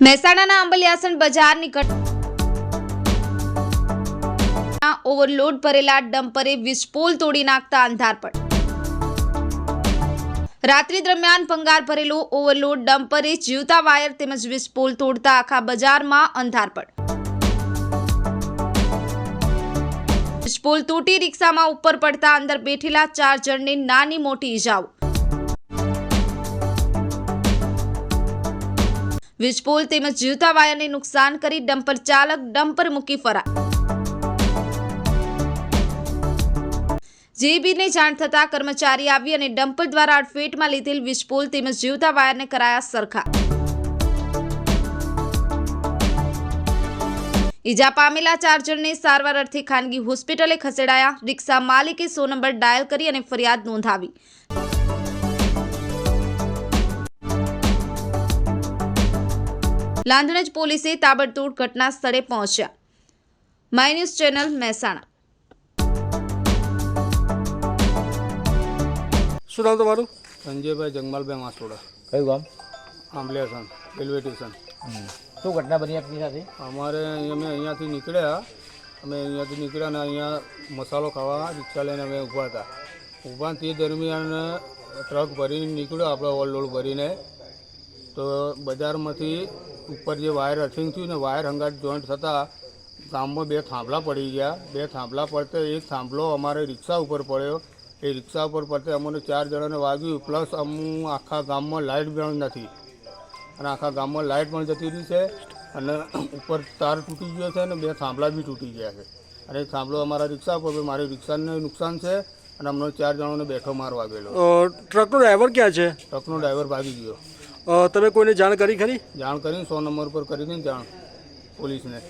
મહેસાણાના અંબલિયાસણ બજારની ઘટના ઓવરલોડ ભરેલા ડમ્પરે વિસ્ફોલ તોડી નાખતા અંધારપટ રાત્રિ દરમિયાન ભંગાર ભરેલો ઓવરલોડ ડમ્પરે જીવતા વાયર તેમજ વિસ્ફોલ તોડતા આખા બજારમાં અંધારપટ વિસ્ફોલ તૂટી રિક્ષામાં ઉપર પડતા અંદર બેઠેલા ચાર જણને નાની મોટી ઈજાઓ. વિસ્ફોલ તેમજ જીવતા વાયરને નુકસાન કરી ડમ્પર ચાલક ડમ્પર મૂકી ફરાર. જેબીને જાણ થતાં કર્મચારી આવી અને ડમ્પર દ્વારા અડફેટમાં લીધેલ વીજપોલ તેમજ જીવતા વાયરને કરાયા સરખા. ઈજા પામેલા ચાર જણને સારવાર અર્થે ખાનગી હોસ્પિટલે ખસેડાયા. રિક્ષા માલિકે સો નંબર ડાયલ કરી અને ફરિયાદ નોંધાવી. લાંધણજ પોલીસે તાબડતોડ ઘટના સ્થળે પહોંચ્યા. My news channel Mahesana. શું નામ તમારું? સંજયભાઈ જંગમાલભાઈ માસોડા કયું ગામ? Amblesan railway station. શું ઘટના બની આપની સાથે? અમારે અહીંયા અમે અહીંયાથી નીકળ્યા. અમે અહીંયાથી નીકળ્યા અને અહીંયા મસાલો ખાવા રિક્ષા લઈને અમે ઊભા હતા. ઊભા તે દરમિયાન ટ્રક ભરીને નીકળ્યો આપણે ઓવરલોડ ભરીને. તો બજારમાંથી ઉપર જે વાયર અર્થિંગ થયું ને વાયર હંગાટ જોઈન્ટ થતાં ગામમાં બે થાંભલા પડી ગયા. બે થાંભલા પડતે એક થાંભલો અમારે રિક્ષા ઉપર પડ્યો. એ રિક્ષા ઉપર પડતે અમને ચાર જણાને વાગ્યું. પ્લસ અમું આખા ગામમાં લાઇટ પણ નથી. અને આખા ગામમાં લાઇટ પણ જતી રહી છે અને ઉપર તાર તૂટી ગયો છે અને બે થાંભલા બી તૂટી ગયા છે. અને એક થાંભલો અમારા રિક્ષા પર મારી રિક્ષાને નુકસાન છે અને અમને ચાર જણાને બેઠો માર વાગેલો ટ્રકનો ડ્રાઈવર ક્યાં છે? ટ્રકનો ડ્રાઈવર ભાગી ગયો. તમે કોઈને જાણ કરી ખરી? જાણ કરીને સો નંબર પર કરી હતી જાણ પોલીસને.